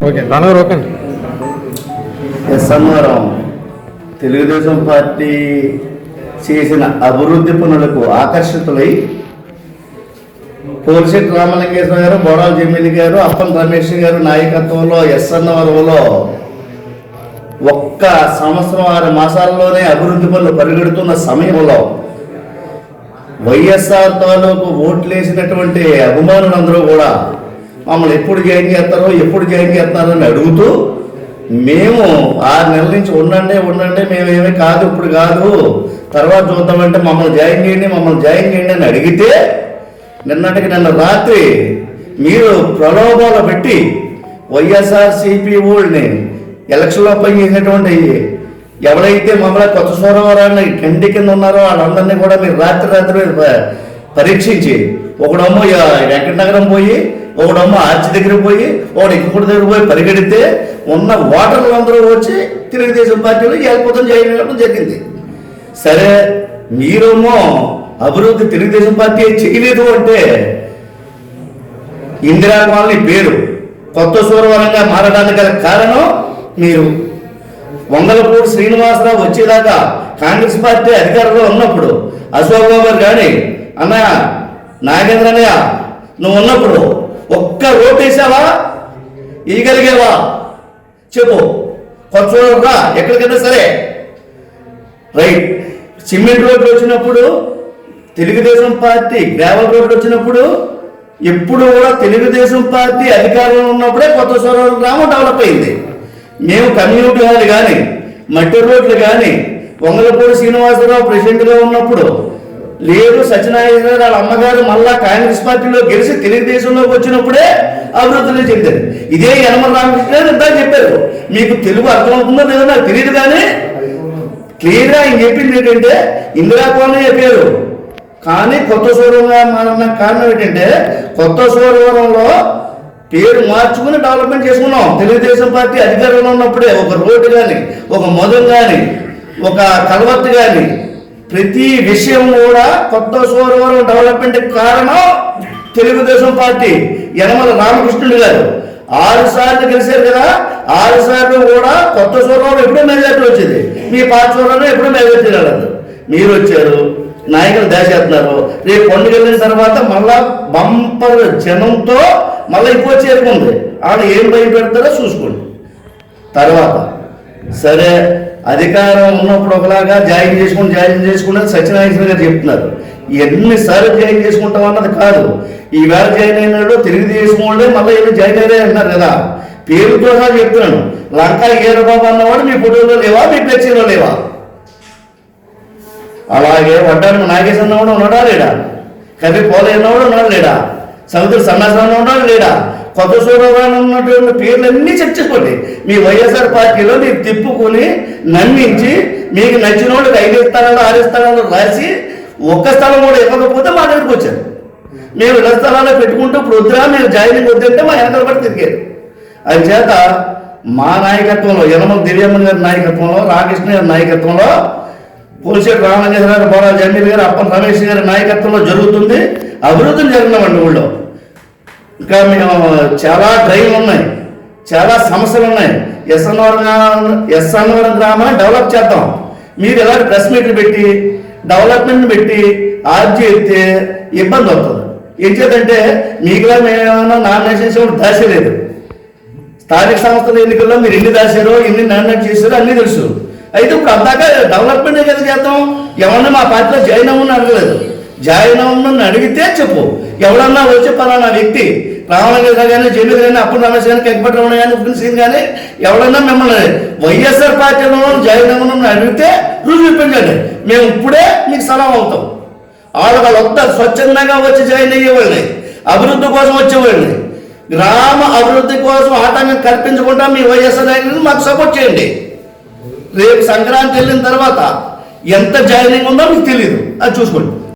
Okay నాన్నగారు okay అండి Telugu Desam party చేసిన అభివృద్ధి పనులకు ఆకర్షితులై పోలిశెట్టి రామలింగేశ్వర గారు బోడాల జమీలి గారు అప్పన్ రమేష్ గారు నాయకత్వంలో ఎస్ఎన్ఆర్ఓలో ఒక్క సంవత్సరం ఆరు మాసాల్లోనే అభివృద్ధి పనులు పరిగెడుతున్న సమయంలో వైఎస్ఆర్ తాలూకు ఓట్లేసినటువంటి అభిమానులందరూ కూడా మమ్మల్ని ఎప్పుడు జాయిన్ చేస్తారో ఎప్పుడు జాయిన్ చేస్తారో అని అడుగుతూ మేము ఆరు నెలల నుంచి ఉండండి ఉండండి మేమేమీ కాదు ఇప్పుడు కాదు. తర్వాత చూద్దామంటే మమ్మల్ని జాయిన్ చేయండి మమ్మల్ని జాయిన్ చేయండి అని అడిగితే నిన్నటికి నిన్న రాత్రి మీరు ప్రలోభాలు పెట్టి వైఎస్ఆర్ సిపి ఎలక్షన్లో ఎలక్షన్లో పనిచేసినటువంటి ఎవరైతే మమ్మల్ని కొత్త సూరవరాన్ని కంటి కింద ఉన్నారో వాళ్ళందరినీ కూడా మీరు రాత్రి రాత్రి పరీక్షించి ఒకడమ్మో వెంకట నగరం పోయి ఒకడమ్మో ఆర్చి దగ్గర పోయి ఒకడు ఇంకొకటి దగ్గర పోయి పరిగెడితే ఉన్న ఓటర్లు అందరూ వచ్చి తెలుగుదేశం పార్టీలో ఏర్పదం చేయడం జరిగింది. సరే మీరేమో అభివృద్ధి తెలుగుదేశం పార్టీ చేయలేదు అంటే ఇందిరా కాలనీ పేరు కొత్త సూరవరంగా మారడానికి గల కారణం మీరు. వంగలపూడి శ్రీనివాసరావు వచ్చేదాకా కాంగ్రెస్ పార్టీ అధికారంలో ఉన్నప్పుడు అశోక్ బాబు గారు కానీ అన్నయ్య నాగేంద్రన్నయ్య నువ్వు ఉన్నప్పుడు ఒక్క ఓటు వేసావా? ఇయగలిగేవా చెప్పు. కొత్త ఎక్కడికైనా సరే. రైట్. సిమెంట్ రోడ్లు వచ్చినప్పుడు తెలుగుదేశం పార్టీ గ్రావెల్ రోడ్లు వచ్చినప్పుడు ఎప్పుడు కూడా తెలుగుదేశం పార్టీ అధికారంలో ఉన్నప్పుడే కొత్త సొరవరం గ్రామం డెవలప్ అయింది. మేము కమ్యూనిటీ హాల్ కానీ మట్టి రోడ్లు కానీ వంగలపూడి శ్రీనివాసరావు ప్రెసిడెంట్గా ఉన్నప్పుడు లేదు సత్యనారాయణ గారు వాళ్ళ అమ్మగారు మళ్ళా కాంగ్రెస్ పార్టీలో గెలిచి తెలుగుదేశంలోకి వచ్చినప్పుడే అభివృద్ధిని చెందారు. ఇదే యనమల రామకృష్ణ గారు చెప్పారు. మీకు తెలుగు అర్థమవుతుందో లేదో నాకు తెలియదు కానీ క్లియర్గా ఆయన చెప్పింది ఏంటంటే ఇందిరా కోనే చెప్పారు కానీ కొత్త సూర్యంగా మారిన కారణం ఏంటంటే కొత్త సూర్యవరంలో పేరు మార్చుకుని డెవలప్మెంట్ చేసుకున్నాం. తెలుగుదేశం పార్టీ అధికారంలో ఉన్నప్పుడే ఒక రోడ్డు కానీ ఒక మొదం కానీ ఒక కలవత్తు కానీ ప్రతి విషయం కూడా కొత్త సోరవరం డెవలప్మెంట్ కారణం తెలుగుదేశం పార్టీ. యనమల రామకృష్ణుడు గారు. ఆరు సార్లు గెలిచారు కదా ఆరు సార్లు కూడా కొత్త సోరవరం ఎప్పుడూ మెజార్టీ వచ్చింది. మీ పాత సోరవరం ఎప్పుడూ మెజార్టీ రాలేదు మీరు వచ్చారు నాయకులు దేశేస్తున్నారు రేపు పండుగ వెళ్ళిన తర్వాత మళ్ళా బంపర్ జనంతో మళ్ళీ ఎక్కువ చేరుకుంది. ఆడ ఏం భయపెడతారో చూసుకోండి. తర్వాత సరే అధికారం ఉన్నప్పుడు ఒకలాగా జాయిన్ చేసుకుని జాయిన్ చేసుకుంటే సత్యనారాయణ గారు చెప్తున్నారు. ఎన్నిసార్లు జాయిన్ చేసుకుంటాం అన్నది కాదు. ఈవేళ జాయిన్ అయినాడు తెలుగుదేశం వాళ్ళే మళ్ళీ ఏమి జాయిన్ అయ్యారు అంటున్నారు కదా. పేరుతో సహా చెప్తున్నాను. లంకా ఏరబాబు అన్నవాడు మీ ఫోటోలో లేవా మీ ఫ్లెక్సీలో లేవా? అలాగే వడ్డానికి నాగేశ్ అన్నవాడు ఉన్నాడా లేడా కవి పోలే అన్నవాడు ఉన్నాడు లేడా సముద్ర సన్నాసనం ఉన్నాడు లేడా కొత్త సూర్యవాణి ఉన్నటువంటి పేర్లన్నీ చర్చించుకోండి మీ వైఎస్ఆర్ పార్టీలో మీరు తిప్పుకొని నమ్మించి మీకు నచ్చిన వాళ్ళకి ఐదు స్థలాలు ఆరు స్థలాలు రాసి ఒక్క స్థలం కూడా ఇవ్వకపోతే మా దగ్గరికి వచ్చారు. మేము ఇలా స్థలాల్లో పెట్టుకుంటూ ఇప్పుడు వద్దురా మీరు జాయినింగ్ వద్దంటే మా వెనకాల పడి తిరిగారు. అది చేత మా నాయకత్వంలో యనమల దివ్యమ్మ గారి నాయకత్వంలో రామకృష్ణ గారి నాయకత్వంలో పోలిశెట్టి రామలింగేశ్వర గారు బోడా జమీల్ గారు అప్పన్ రమేష్ గారి నాయకత్వంలో జరుగుతుంది. అభివృద్ధి జరిగినామండి ఊళ్ళో. ఇంకా మేము చాలా డ్రైవ్లు ఉన్నాయి. చాలా సమస్యలు ఉన్నాయి. ఎస్ఎన్వరం ఎస్ఎన్వరం గ్రామాన్ని డెవలప్ చేద్దాం. మీరు ఎలాంటి ప్రెస్ మీట్లు పెట్టి డెవలప్మెంట్ పెట్టి ఆర్జీ ఎత్తే ఇబ్బంది అవుతుంది. ఏం చేద్దంటే మీకులా మేమేమన్నా చేయడం దాచలేదు స్థానిక సంస్థల ఎన్నికల్లో మీరు ఎన్ని దాచారో ఎన్ని నామినేట్ చేశారో అన్నీ తెలుసు. అయితే ఇప్పుడు అందాక డెవలప్మెంట్ కదా చేద్దాం? ఎవరన్నా మా పార్టీలో జాయిన్ అవ్వని అడగలేదు. జాయిన్ అవ్వమని అడిగితే చెప్పు. ఎవడన్నా వచ్చి పలానా వ్యక్తి రామలింగ కానీ జమీల్ కానీ అప్పుడు రమేష్ కానీ కెక్పట్ రమణ కానీ ఉప్పిన సీన్ కానీ ఎవడన్నా మిమ్మల్ని వైఎస్ఆర్ పార్టీలో జాయిన్ అవ్వమని అడిగితే రుజువు ఇప్పించండి. మేము ఇప్పుడే మీకు సలహా అవుతాం. వాళ్ళు వాళ్ళు వస్తారు స్వచ్ఛందంగా వచ్చి జాయిన్ అయ్యేవాళ్ళని అభివృద్ధి కోసం వచ్చేవాళ్ళని గ్రామ అభివృద్ధి కోసం ఆటంకం కల్పించకుండా మీ వైఎస్ఆర్ నాయకులు మాకు సపోర్ట్ చేయండి. రేపు సంక్రాంతి వెళ్ళిన తర్వాత ఎంత జాయినింగ్ ఉందో మీకు తెలియదు అది చూసుకోండి.